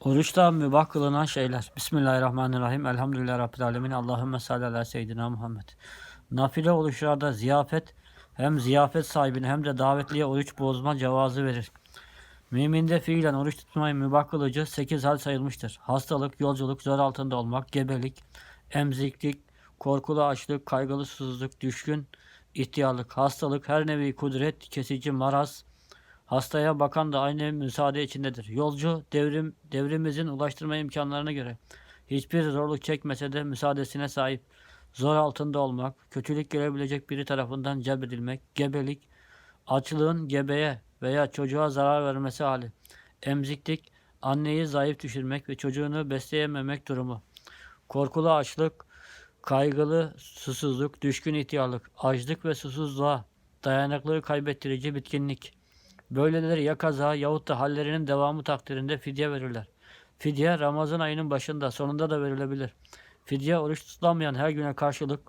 Oruçta mübah kılınan şeyler. Bismillahirrahmanirrahim. Elhamdülillah Rabbil Alemin. Allahümme salli ala seyyidina Muhammed. Nafile oruçlarda ziyafet hem ziyafet sahibine hem de davetliye oruç bozma cevazı verir. Müminde fiilen oruç tutmayı mübah kılıcı 8 hal sayılmıştır. Hastalık, yolculuk, zor altında olmak, gebelik, emziklik, korkulu açlık, kaygılı susuzluk, düşkün, ihtiyarlık, hastalık, her nevi kudret, kesici maraz, Hastaya bakan da aynı müsaade içindedir. Yolcu devrim devrimimizin ulaştırma imkanlarına göre hiçbir zorluk çekmese de müsaadesine sahip. Zor altında olmak, kötülük gelebilecek biri tarafından cebredilmek, gebelik, açlığın gebeye veya çocuğa zarar vermesi hali, emziklik, anneyi zayıf düşürmek ve çocuğunu besleyememek durumu, korkulu açlık, kaygılı susuzluk, düşkün ihtiyarlık, açlık ve susuzluğa, dayanıklılığı kaybettirici bitkinlik, Böyleleri ya kaza yahut da hallerinin devamı takdirinde fidye verirler. Fidye Ramazan ayının başında sonunda da verilebilir. Fidye oruç tutulamayan her güne karşılık